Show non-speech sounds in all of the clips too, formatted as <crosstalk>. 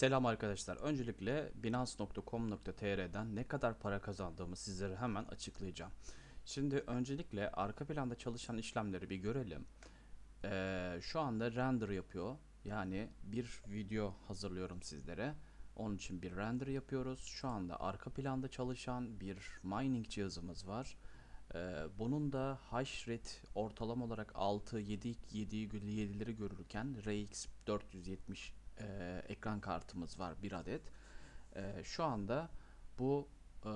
Selam arkadaşlar. Öncelikle Binance.com.tr'den ne kadar para kazandığımı sizlere hemen açıklayacağım. Şimdi öncelikle arka planda çalışan işlemleri bir görelim. Ee, şu anda render yapıyor. Yani bir video hazırlıyorum sizlere. Onun için bir render yapıyoruz. Şu anda arka planda çalışan bir mining cihazımız var. Ee, bunun da hash rate ortalama olarak 6, 7, 7, 7'leri görürken RX 470 e, ekran kartımız var bir adet. E, şu anda bu e,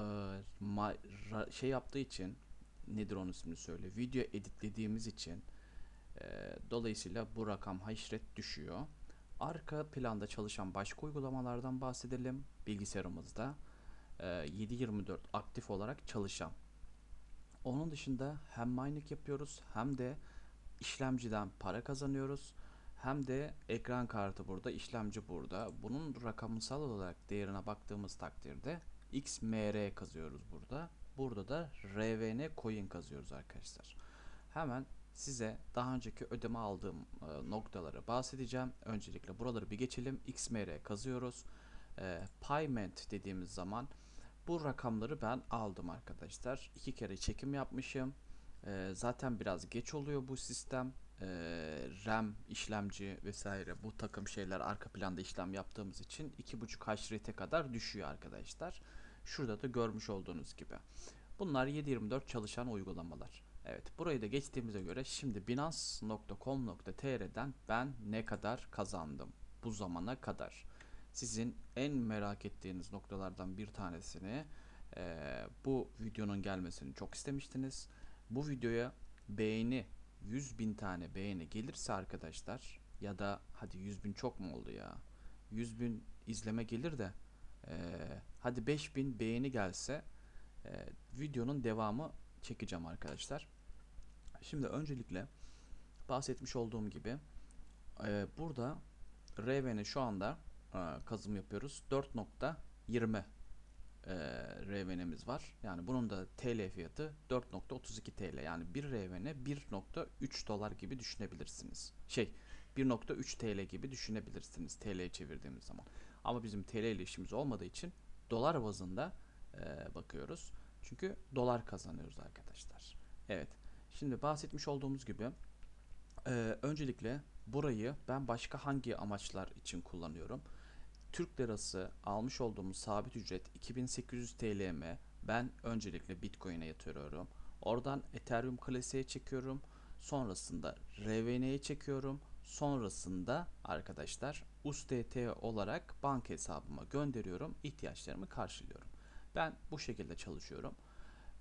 ma- ra- şey yaptığı için nedir onun ismini söyle. Video editlediğimiz için e, dolayısıyla bu rakam hash rate düşüyor. Arka planda çalışan başka uygulamalardan bahsedelim. Bilgisayarımızda e, 7/24 aktif olarak çalışan. Onun dışında hem mining yapıyoruz hem de işlemciden para kazanıyoruz. Hem de ekran kartı burada, işlemci burada. Bunun rakamsal olarak değerine baktığımız takdirde XMR kazıyoruz burada. Burada da RVN coin kazıyoruz arkadaşlar. Hemen size daha önceki ödeme aldığım e, noktaları bahsedeceğim. Öncelikle buraları bir geçelim. XMR kazıyoruz. E, payment dediğimiz zaman bu rakamları ben aldım arkadaşlar. İki kere çekim yapmışım. E, zaten biraz geç oluyor bu sistem. E, RAM, işlemci vesaire bu takım şeyler arka planda işlem yaptığımız için 2.5 hash rate kadar düşüyor arkadaşlar. Şurada da görmüş olduğunuz gibi. Bunlar 7/24 çalışan uygulamalar. Evet burayı da geçtiğimize göre şimdi binance.com.tr'den ben ne kadar kazandım bu zamana kadar. Sizin en merak ettiğiniz noktalardan bir tanesini eee, bu videonun gelmesini çok istemiştiniz. Bu videoya beğeni 100 bin tane beğeni gelirse arkadaşlar ya da hadi 100 bin çok mu oldu ya? 100 bin izleme gelir de eee, hadi 5000 beğeni gelse eee, videonun devamı çekeceğim arkadaşlar. Şimdi öncelikle bahsetmiş olduğum gibi eee, burada RVN şu anda eee, kazım yapıyoruz. 4.20 eee RVN'miz var. Yani bunun da TL fiyatı 4.32 TL. Yani bir RVN 1.3 dolar gibi düşünebilirsiniz. Şey 1.3 TL gibi düşünebilirsiniz TL'ye çevirdiğimiz zaman. Ama bizim TL ile işimiz olmadığı için dolar bazında eee, bakıyoruz. Çünkü dolar kazanıyoruz arkadaşlar. Evet. Şimdi bahsetmiş olduğumuz gibi eee, öncelikle burayı ben başka hangi amaçlar için kullanıyorum? Türk lirası almış olduğumuz sabit ücret 2800 TL'me ben öncelikle Bitcoin'e yatırıyorum. Oradan Ethereum klasiğe çekiyorum. Sonrasında RVN'ye çekiyorum. Sonrasında arkadaşlar USDT olarak banka hesabıma gönderiyorum. ihtiyaçlarımı karşılıyorum. Ben bu şekilde çalışıyorum.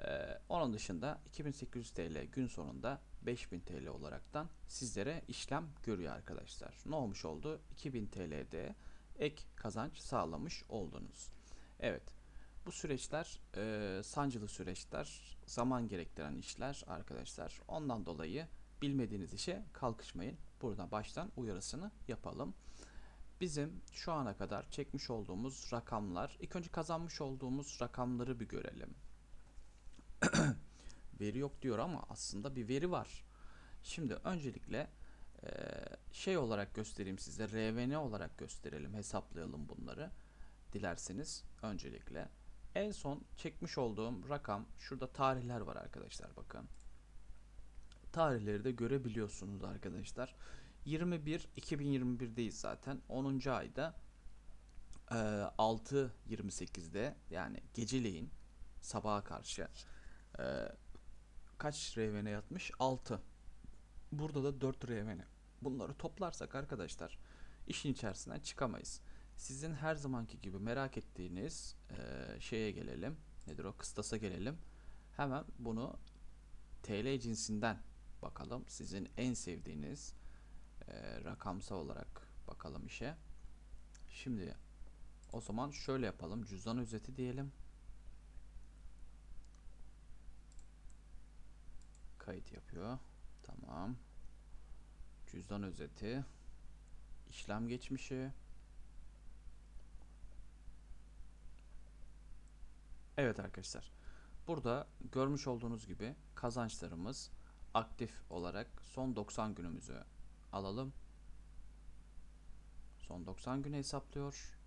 Ee, onun dışında 2800 TL gün sonunda 5000 TL olaraktan sizlere işlem görüyor arkadaşlar. Ne olmuş oldu? 2000 TL'de ek kazanç sağlamış oldunuz. Evet. Bu süreçler e, sancılı süreçler, zaman gerektiren işler arkadaşlar. Ondan dolayı bilmediğiniz işe kalkışmayın. Buradan baştan uyarısını yapalım. Bizim şu ana kadar çekmiş olduğumuz rakamlar, ilk önce kazanmış olduğumuz rakamları bir görelim. <clears throat> Veri yok diyor ama aslında bir veri var. Şimdi öncelikle şey olarak göstereyim size, RVN olarak gösterelim, hesaplayalım bunları. Dilerseniz öncelikle. En son çekmiş olduğum rakam, şurada tarihler var arkadaşlar bakın. Tarihleri de görebiliyorsunuz arkadaşlar. 21 2021'deyiz zaten. 10. ayda e, 6.28'de yani geceleyin sabaha karşı e, kaç RVN yatmış? 6. Burada da 4 RVN. Bunları toplarsak arkadaşlar işin içerisinden çıkamayız. Sizin her zamanki gibi merak ettiğiniz e, şeye gelelim. Nedir o? Kıstasa gelelim. Hemen bunu TL cinsinden bakalım. Sizin en sevdiğiniz e, rakamsal olarak bakalım işe. Şimdi o zaman şöyle yapalım. Cüzdan özeti diyelim. Kayıt yapıyor. Tamam. Cüzdan özeti. işlem geçmişi. Evet arkadaşlar. Burada görmüş olduğunuz gibi kazançlarımız aktif olarak son 90 günümüzü alalım. Son 90 güne hesaplıyor.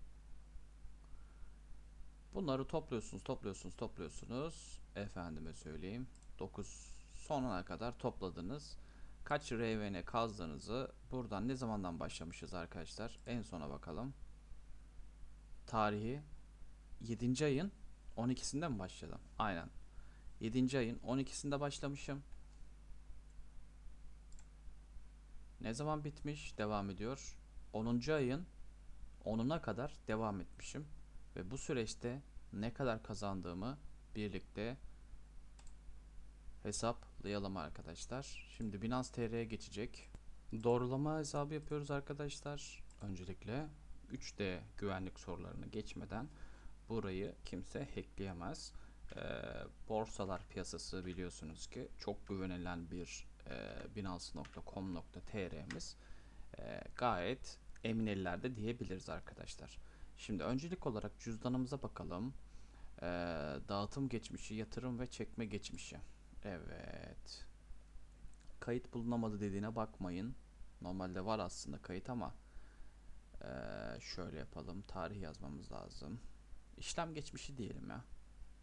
Bunları topluyorsunuz, topluyorsunuz, topluyorsunuz. Efendime söyleyeyim. 9 sonuna kadar topladınız. Kaç RVN kazdığınızı buradan ne zamandan başlamışız arkadaşlar? En sona bakalım. Tarihi 7. ayın 12'sinde mi başladım? Aynen. 7. ayın 12'sinde başlamışım. Ne zaman bitmiş? Devam ediyor. 10. ayın 10'una kadar devam etmişim. Ve bu süreçte ne kadar kazandığımı birlikte hesaplayalım arkadaşlar. Şimdi Binance TR'ye geçecek. Doğrulama hesabı yapıyoruz arkadaşlar. Öncelikle 3D güvenlik sorularını geçmeden burayı kimse hackleyemez. Ee, borsalar piyasası biliyorsunuz ki çok güvenilen bir e, binance.com.tr'miz e, gayet emin ellerde diyebiliriz arkadaşlar. Şimdi öncelik olarak cüzdanımıza bakalım. Ee, dağıtım geçmişi, yatırım ve çekme geçmişi. Evet. Kayıt bulunamadı dediğine bakmayın. Normalde var aslında kayıt ama ee, şöyle yapalım. Tarih yazmamız lazım. İşlem geçmişi diyelim ya.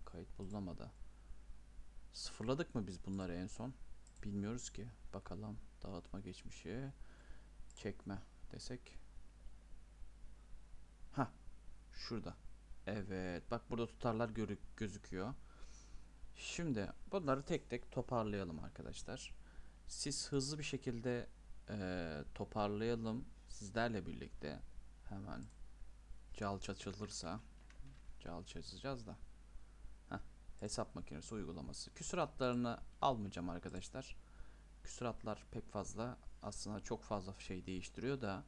Kayıt bulunamadı. Sıfırladık mı biz bunları en son? Bilmiyoruz ki. Bakalım. Dağıtma geçmişi. Çekme desek. Ha, şurada. Evet. Bak burada tutarlar görü- gözüküyor. Şimdi bunları tek tek toparlayalım arkadaşlar. Siz hızlı bir şekilde eee, toparlayalım sizlerle birlikte. Hemen cal açılırsa cal çözeceğiz da. Heh, hesap makinesi uygulaması. Küsuratlarını almayacağım arkadaşlar. Küsuratlar pek fazla aslında çok fazla şey değiştiriyor da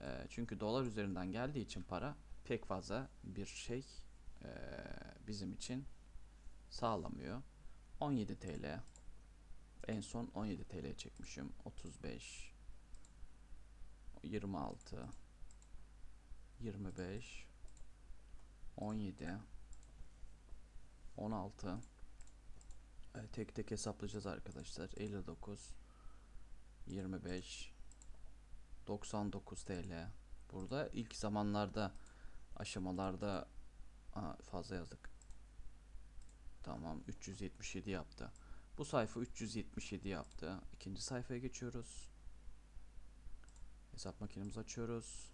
e, çünkü dolar üzerinden geldiği için para pek fazla bir şey e, bizim için sağlamıyor. 17 TL en son 17 TL çekmişim. 35 26 25 17 16 e, tek tek hesaplayacağız arkadaşlar. 59 25 99 TL. Burada ilk zamanlarda aşamalarda Aa, fazla yazdık. Tamam 377 yaptı. Bu sayfa 377 yaptı. İkinci sayfaya geçiyoruz. Hesap makinemizi açıyoruz.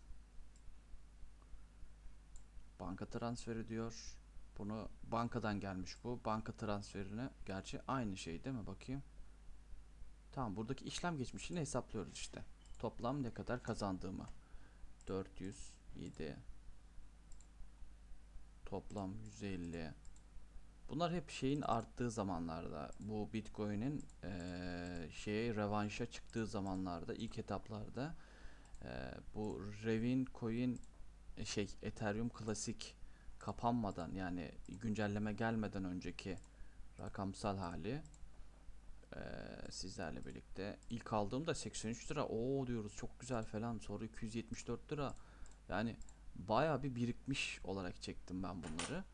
Banka transferi diyor. Bunu bankadan gelmiş bu. Banka transferine gerçi aynı şey değil mi? Bakayım. Tamam buradaki işlem geçmişini hesaplıyoruz işte. Toplam ne kadar kazandığımı. 407 toplam 150 Bunlar hep şeyin arttığı zamanlarda. Bu Bitcoin'in eee şeye revanşa çıktığı zamanlarda ilk etaplarda eee, bu Revin Coin e, şey Ethereum klasik kapanmadan yani güncelleme gelmeden önceki rakamsal hali eee, sizlerle birlikte ilk aldığımda 83 lira o diyoruz çok güzel falan sonra 274 lira yani baya bir birikmiş olarak çektim ben bunları.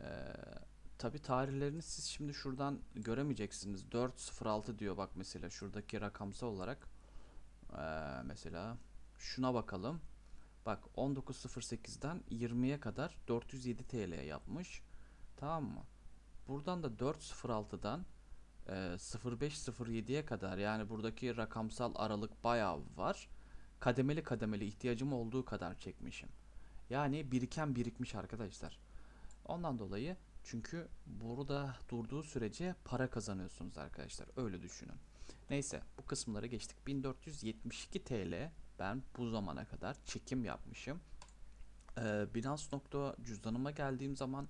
Eee Tabi tarihlerini siz şimdi şuradan göremeyeceksiniz. 406 diyor bak mesela şuradaki rakamsal olarak. Eee, mesela şuna bakalım. Bak 19.08'den 20'ye kadar 407 TL yapmış. Tamam mı? Buradan da 4.06'dan eee 05.07'ye kadar yani buradaki rakamsal aralık bayağı var. Kademeli kademeli ihtiyacım olduğu kadar çekmişim. Yani biriken birikmiş arkadaşlar. Ondan dolayı çünkü burada durduğu sürece para kazanıyorsunuz arkadaşlar. Öyle düşünün. Neyse bu kısımları geçtik. 1472 TL ben bu zamana kadar çekim yapmışım. Ee, Binance nokta cüzdanıma geldiğim zaman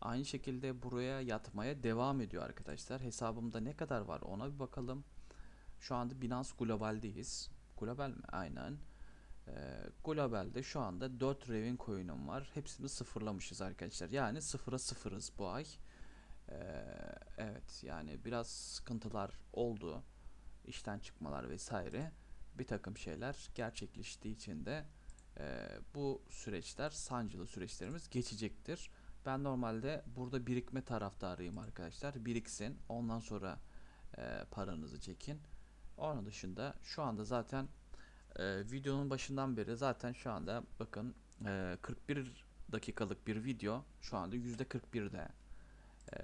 aynı şekilde buraya yatmaya devam ediyor arkadaşlar. Hesabımda ne kadar var ona bir bakalım. Şu anda Binance Global'deyiz. Global mi? Aynen. Ee, Global'de şu anda 4 Revin coin'um var. Hepsini sıfırlamışız arkadaşlar. Yani sıfıra sıfırız bu ay. Ee, evet yani biraz sıkıntılar oldu. İşten çıkmalar vesaire. Bir takım şeyler gerçekleştiği için de e, bu süreçler sancılı süreçlerimiz geçecektir. Ben normalde burada birikme taraftarıyım arkadaşlar. Biriksin. Ondan sonra e, paranızı çekin. Onun dışında şu anda zaten ee, videonun başından beri zaten şu anda bakın e, 41 dakikalık bir video şu anda %41'de. Ee,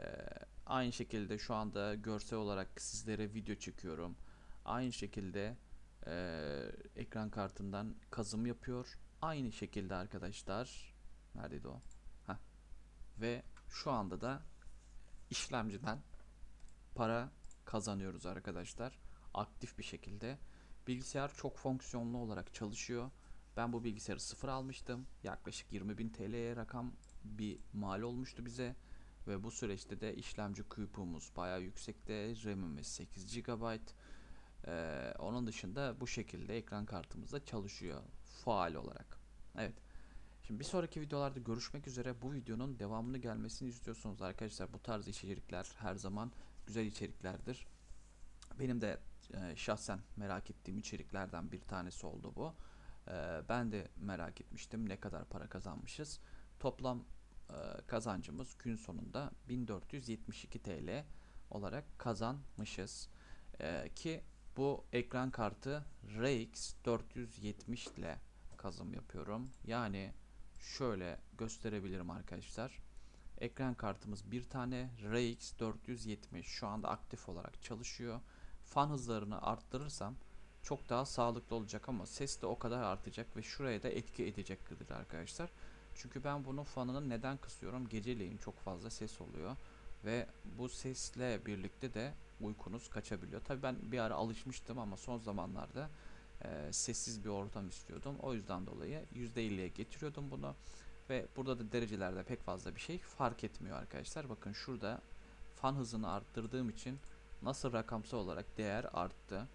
aynı şekilde şu anda görsel olarak sizlere video çekiyorum. Aynı şekilde e, ekran kartından kazım yapıyor. Aynı şekilde arkadaşlar neredeydi o? Heh. Ve şu anda da işlemciden para kazanıyoruz arkadaşlar. Aktif bir şekilde. Bilgisayar çok fonksiyonlu olarak çalışıyor. Ben bu bilgisayarı sıfır almıştım. Yaklaşık 20.000 TL'ye rakam bir mal olmuştu bize. Ve bu süreçte de işlemci QPU'muz bayağı yüksekte. RAM'imiz 8 GB. Ee, onun dışında bu şekilde ekran kartımız da çalışıyor faal olarak. Evet. Şimdi bir sonraki videolarda görüşmek üzere. Bu videonun devamını gelmesini istiyorsunuz arkadaşlar. Bu tarz içerikler her zaman güzel içeriklerdir. Benim de e, şahsen merak ettiğim içeriklerden bir tanesi oldu bu. E, ben de merak etmiştim ne kadar para kazanmışız. Toplam e, kazancımız gün sonunda 1472 TL olarak kazanmışız. E, ki bu ekran kartı RX 470 ile kazım yapıyorum. Yani şöyle gösterebilirim arkadaşlar. Ekran kartımız bir tane RX 470 şu anda aktif olarak çalışıyor. Fan hızlarını arttırırsam çok daha sağlıklı olacak ama ses de o kadar artacak ve şuraya da etki edecektir arkadaşlar. Çünkü ben bunun fanını neden kısıyorum? Geceleyin çok fazla ses oluyor ve bu sesle birlikte de uykunuz kaçabiliyor. Tabii ben bir ara alışmıştım ama son zamanlarda e, sessiz bir ortam istiyordum. O yüzden dolayı %50'ye getiriyordum bunu. Ve burada da derecelerde pek fazla bir şey fark etmiyor arkadaşlar. Bakın şurada fan hızını arttırdığım için nasıl rakamsal olarak değer arttı.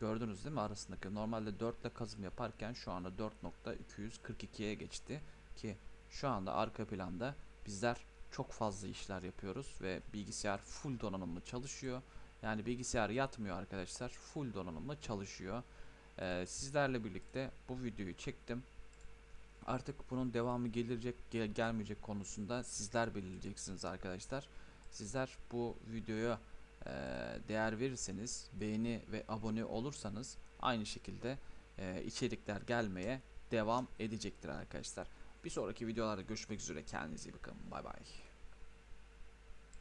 Gördünüz değil mi arasındaki normalde 4 ile kazım yaparken şu anda 4.242'ye geçti ki şu anda arka planda bizler çok fazla işler yapıyoruz ve bilgisayar full donanımlı çalışıyor. Yani bilgisayar yatmıyor arkadaşlar. Full donanımlı çalışıyor. Ee, sizlerle birlikte bu videoyu çektim. Artık bunun devamı gelecek gel gelmeyecek konusunda sizler belirleyeceksiniz arkadaşlar. Sizler bu videoya e, değer verirseniz, beğeni ve abone olursanız aynı şekilde e, içerikler gelmeye devam edecektir arkadaşlar. Bir sonraki videolarda görüşmek üzere. Kendinize iyi bakın. Bay bay.